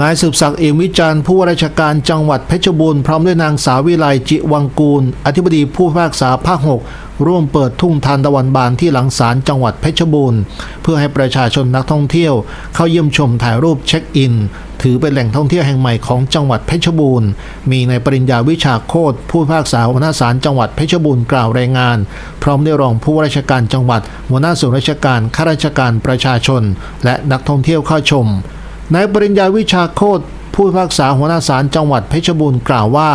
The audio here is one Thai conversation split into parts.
นายสืบศักดิ์เอมวิจารณ์ผู้ว่าราชการจังหวัดเพชรบูรณ์พร้อมด้วยนางสาววิไลจิวังกูล อธิบดีผู้พิพากษาภาค 6 ร่วมเปิดทุ่งทานตะวันบานที่หลังศาลจังหวัดเพชรบูรณ์ เพื่อให้ประชาชนนักท่องเที่ยว เข้าเยี่ยมชมถ่ายรูปเช็คอิน ถือเป็นแหล่งท่องเที่ยวแห่งใหม่ของจังหวัดเพชรบูรณ์ มีในายปริญญาวิชาโคตรผู้พิพากษาหัวหน้าศาลจังหวัดเพชรบูรณ์กล่าวรายงาน พร้อมด้วยรองผู้ว่าราชการจังหวัดหัวหน้าส่วนราชการข้าราชการประชาชน และนักท่องเที่ยวเข้าชม นายปริญญาวิชาโคตรผู้พิพากษาหัวหน้าศาลจังหวัดเพชรบูรณ์กล่าวว่า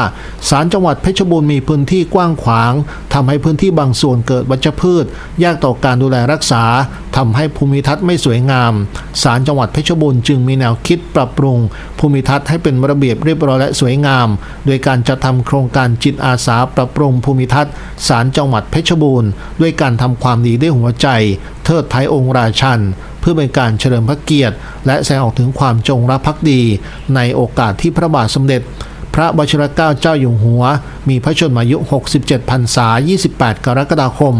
ศาลจังหวัดเพชรบูรณ์มีพื้นที่กว้างขวางทำให้พื้นที่บางส่วนเกิดวัชพืช ยากต่อการดูแลรักษาทำให้ภูมิทัศน์ไม่สวยงามศาลจังหวัดเพชรบูรณ์จึงมีแนวคิดปรับปรุง ภูมิทัศน์ให้เป็นระเบียบเรียบร้อยและสวยงาม โดยการจัดทำโครงการจิตอาสาปรับปรุงภูมิทัศน์ศาลจังหวัดเพชรบูรณ์ ด้วยการทำความดีด้วยหัวใจ เทิดไทยองค์ราชัน เพื่อเป็นการเฉลิมพระเกียรติ และแสดงออกถึงความจงรักภักดี ในโอกาสที่พระบาทสมเด็จ พระวชิรเกล้าเจ้าอยู่หัว มีพระชนมายุ 67พรรษา 28 กรกฎาคม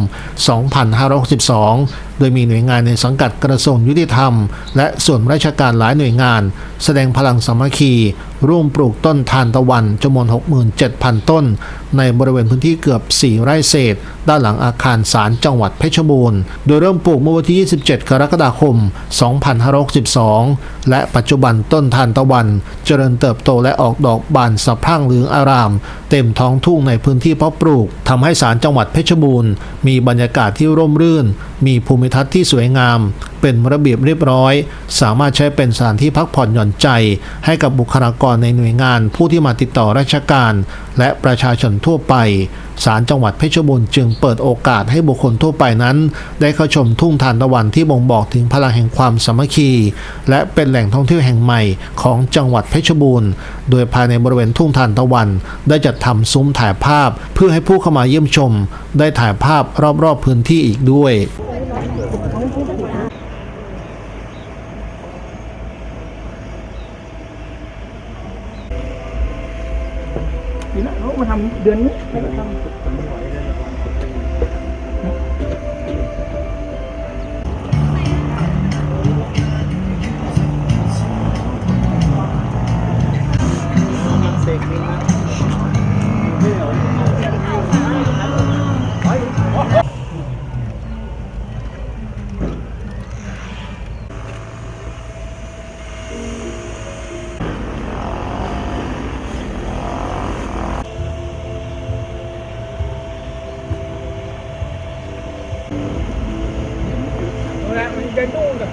2562 ดยมีหน่วยงานในสังกัดกระทรวงยุติธรรม และส่วนราชการหลายหน่วยงาน แสดงพลังสามัคคี ร่วมปลูกต้นทานตะวันจำนวน 67,000 ต้น ในบริเวณพื้นที่เกือบ 4 ไร่เศษ ด้านหลังอาคารศาลจังหวัดเพชรบูรณ์ โดยเริ่มปลูกเมื่อวันที่ 27 กรกฎาคม 2562 และปัจจุบันต้นทานตะวัน เจริญเติบโตและออกดอกบานสะพรั่งเหลืองอาราม เต็มท้องทุ่งในพื้นที่เพาะปลูกทำให้ศาลจังหวัดเพชรบูรณ์มีบรรยากาศที่ร่มรื่น มีภูมิทัศน์ที่สวยงาม เป็นระเบียบเรียบร้อย สามารถใช้เป็นสถานที่พักผ่อนหย่อนใจ ให้กับบุคลากรในหน่วยงานผู้ที่มาติดต่อราชการ และประชาชนทั่วไปศาลจังหวัดเพชรบูรณ์จึงเปิดโอกาสให้บุคคลทั่วไปนั้น ได้เข้าชมทุ่งทานตะวันที่บ่งบอกถึงพลังแห่งความสามัคคี และเป็นแหล่งท่องเที่ยวแห่งใหม่ของจังหวัดเพชรบูรณ์ โดยภายในบริเวณทุ่งทานตะวัน ได้จัดทำซุ้มถ่ายภาพ เพื่อให้ผู้เข้ามาเยี่ยมชม ได้ถ่ายภาพรอบๆพื้นที่อีกด้วย ปีหน้าเขามาทำเดือนนี้ไม่ได้ทำเสกนี้นะ นู่นกับ